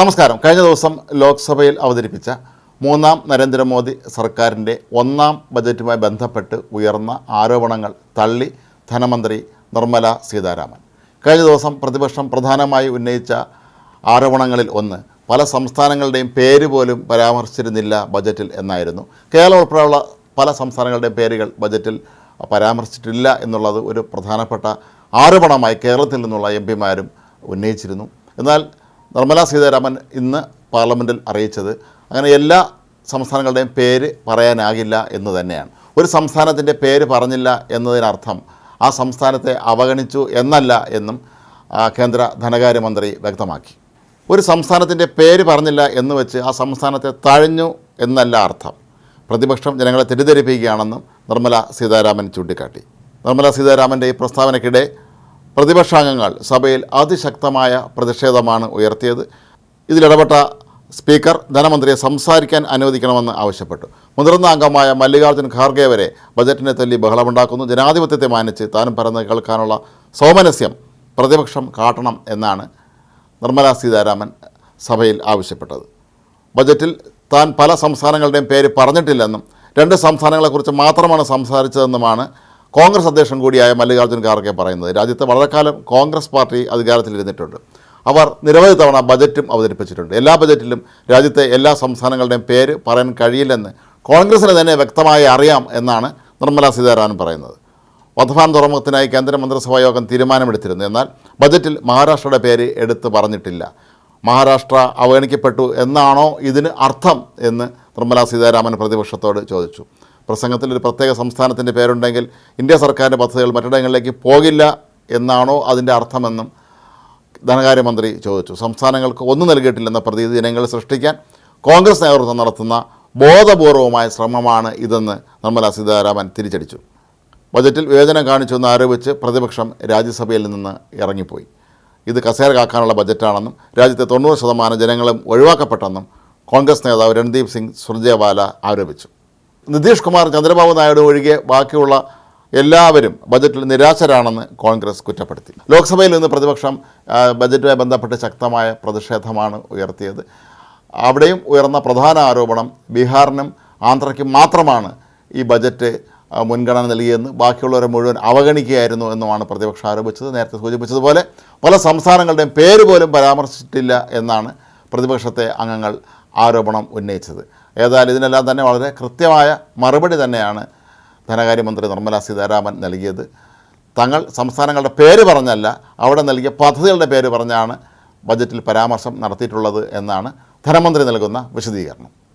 നമസ്കാരം. കഴിഞ്ഞ ദിവസം ലോക്സഭയിൽ അവതരിപ്പിച്ച മൂന്നാം നരേന്ദ്രമോദി സർക്കാരിന്റെ ഒന്നാം ബജറ്റുമായി ബന്ധപ്പെട്ട് ഉയർന്ന ആരോപണങ്ങൾ തള്ളി ധനമന്ത്രി നിർമ്മല സീതാരാമൻ. കഴിഞ്ഞ ദിവസം പ്രതിപക്ഷം പ്രധാനമായി ഉന്നയിച്ച ആരോപണങ്ങളിൽ ഒന്ന് പല സംസ്ഥാനങ്ങളുടെയും പേര് പോലും പരാമർശിച്ചിരുന്നില്ല ബജറ്റിൽ എന്നായിരുന്നു. കേരളം ഉൾപ്പെടെയുള്ള പല സംസ്ഥാനങ്ങളുടെയും പേരുകൾ ബജറ്റിൽ പരാമർശിച്ചിട്ടില്ല എന്നുള്ളത് ഒരു പ്രധാനപ്പെട്ട ആരോപണമായി കേരളത്തിൽ നിന്നുള്ള എം പിമാരും ഉന്നയിച്ചിരുന്നു. എന്നാൽ നിർമ്മലാ സീതാരാമൻ ഇന്ന് പാർലമെന്റിൽ അറിയിച്ചത് അങ്ങനെ എല്ലാ സംസ്ഥാനങ്ങളുടെയും പേര് പറയാനാകില്ല എന്ന് തന്നെയാണ്. ഒരു സംസ്ഥാനത്തിന്റെ പേര് പറഞ്ഞില്ല എന്നതിനർത്ഥം ആ സംസ്ഥാനത്തെ അവഗണിച്ചു എന്നല്ല എന്നും കേന്ദ്ര ധനകാര്യമന്ത്രി വ്യക്തമാക്കി. ഒരു സംസ്ഥാനത്തിന്റെ പേര് പറഞ്ഞില്ല എന്ന് വെച്ച് ആ സംസ്ഥാനത്തെ തഴഞ്ഞു എന്നല്ല അർത്ഥം. പ്രതിപക്ഷം ജനങ്ങളെ തെറ്റിദ്ധരിപ്പിക്കുകയാണെന്നും നിർമ്മല സീതാരാമൻ ചൂണ്ടിക്കാട്ടി. നിർമ്മല സീതാരാമന്റെ ഈ പ്രസ്താവനയ്ക്കിടെ പ്രതിപക്ഷാംഗങ്ങൾ സഭയിൽ അതിശക്തമായ പ്രതിഷേധമാണ് ഉയർത്തിയത്. ഇതിലിടപെട്ട സ്പീക്കർ ധനമന്ത്രിയെ സംസാരിക്കാൻ അനുവദിക്കണമെന്ന് ആവശ്യപ്പെട്ടു. മുതിർന്ന അംഗമായ മല്ലികാർജുൻ ഖാർഗെ വരെ ബജറ്റിനെ തല്ലി ബഹളമുണ്ടാക്കുന്നു. ജനാധിപത്യത്തെ മാനിച്ച് താനും പറഞ്ഞ് കേൾക്കാനുള്ള സൗമനസ്യം പ്രതിപക്ഷം കാട്ടണം എന്നാണ് നിർമ്മല സീതാരാമൻ സഭയിൽ ആവശ്യപ്പെട്ടത്. ബജറ്റിൽ താൻ പല സംസ്ഥാനങ്ങളുടെയും പേര് പറഞ്ഞിട്ടില്ലെന്നും രണ്ട് സംസ്ഥാനങ്ങളെക്കുറിച്ച് മാത്രമാണ് സംസാരിച്ചതെന്നുമാണ് കോൺഗ്രസ് അധ്യക്ഷൻ കൂടിയായ മല്ലികാർജുൻ ഖാർഗെ പറയുന്നത് രാജ്യത്ത് വളരെക്കാലം കോൺഗ്രസ് പാർട്ടി അധികാരത്തിലിരുന്നിട്ടുണ്ട് അവർ നിരവധി തവണ ബജറ്റും അവതരിപ്പിച്ചിട്ടുണ്ട്. എല്ലാ ബജറ്റിലും രാജ്യത്തെ എല്ലാ സംസ്ഥാനങ്ങളുടെയും പേര് പറയാൻ കഴിയില്ലെന്ന് കോൺഗ്രസിന് തന്നെ വ്യക്തമായി അറിയാം എന്നാണ് നിർമ്മല സീതാരാമൻ പറയുന്നത്. വധവാൻ തുറമുഖത്തിനായി കേന്ദ്രമന്ത്രിസഭാ യോഗം തീരുമാനമെടുത്തിരുന്നു. എന്നാൽ ബജറ്റിൽ മഹാരാഷ്ട്രയുടെ പേര് എടുത്ത് പറഞ്ഞിട്ടില്ല. മഹാരാഷ്ട്ര അവഗണിക്കപ്പെട്ടു എന്നാണോ ഇതിന് അർത്ഥം എന്ന് നിർമ്മല സീതാരാമൻ പ്രതിപക്ഷത്തോട് ചോദിച്ചു. പ്രസംഗത്തിൽ ഒരു പ്രത്യേക സംസ്ഥാനത്തിന്റെ പേരുണ്ടെങ്കിൽ ഇന്ത്യ സർക്കാരിന്റെ പദ്ധതികൾ മറ്റിടങ്ങളിലേക്ക് പോകില്ല എന്നാണോ അതിന്റെ അർത്ഥമെന്നും ധനകാര്യമന്ത്രി ചോദിച്ചു. സംസ്ഥാനങ്ങൾക്ക് ഒന്നും നൽകിയിട്ടില്ലെന്ന പ്രതീതി ജനങ്ങൾ സൃഷ്ടിക്കാൻ കോൺഗ്രസ് നേതൃത്വം നടത്തുന്ന ബോധപൂർവമായ ശ്രമമാണ് ഇതെന്ന് നിർമ്മല സീതാരാമൻ തിരിച്ചടിച്ചു. ബജറ്റിൽ വിവേചനം കാണിച്ചു എന്ന് ആരോപിച്ച് പ്രതിപക്ഷം രാജ്യസഭയിൽ നിന്ന് ഇറങ്ങിപ്പോയി. ഇത് കസേര കാക്കാനുള്ള ബജറ്റാണെന്നും രാജ്യത്തെ തൊണ്ണൂറ് ശതമാനം ജനങ്ങളും ഒഴിവാക്കപ്പെട്ടെന്നും കോൺഗ്രസ് നേതാവ് രൺദീപ് സിംഗ് സുർജേവാല ആരോപിച്ചു. നിതീഷ് കുമാർ ചന്ദ്രബാബു നായിഡു ഒഴികെ ബാക്കിയുള്ള എല്ലാവരും ബജറ്റിൽ നിരാശരാണെന്ന് കോൺഗ്രസ് കുറ്റപ്പെടുത്തി. ലോക്സഭയിൽ നിന്ന് പ്രതിപക്ഷം ബജറ്റുമായി ബന്ധപ്പെട്ട് ശക്തമായ പ്രതിഷേധമാണ് ഉയർത്തിയത്. അവിടെയും ഉയർന്ന പ്രധാന ആരോപണം ബീഹാറിനും ആന്ധ്രയ്ക്കും മാത്രമാണ് ഈ ബജറ്റ് മുൻഗണന നൽകിയെന്ന് ബാക്കിയുള്ളവരെ മുഴുവൻ അവഗണിക്കുകയായിരുന്നു എന്നുമാണ് പ്രതിപക്ഷം ആരോപിച്ചത്. നേരത്തെ സൂചിപ്പിച്ചതുപോലെ പല സംസ്ഥാനങ്ങളുടെയും പേര് പോലും പരാമർശിച്ചിട്ടില്ല എന്നാണ് പ്രതിപക്ഷത്തെ അംഗങ്ങൾ ആരോപണം ഉന്നയിച്ചത്. ഏതായാലും ഇതിനെല്ലാം തന്നെ വളരെ കൃത്യമായ മറുപടി തന്നെയാണ് ധനകാര്യമന്ത്രി നിർമ്മല സീതാരാമൻ നൽകിയത്. തങ്ങൾ സംസ്ഥാനങ്ങളുടെ പേര് പറഞ്ഞല്ല അവിടെ നൽകിയ പദ്ധതികളുടെ പേര് പറഞ്ഞാണ് ബജറ്റിൽ പരാമർശം നടത്തിയിട്ടുള്ളത് എന്നാണ് ധനമന്ത്രി നൽകുന്ന വിശദീകരണം.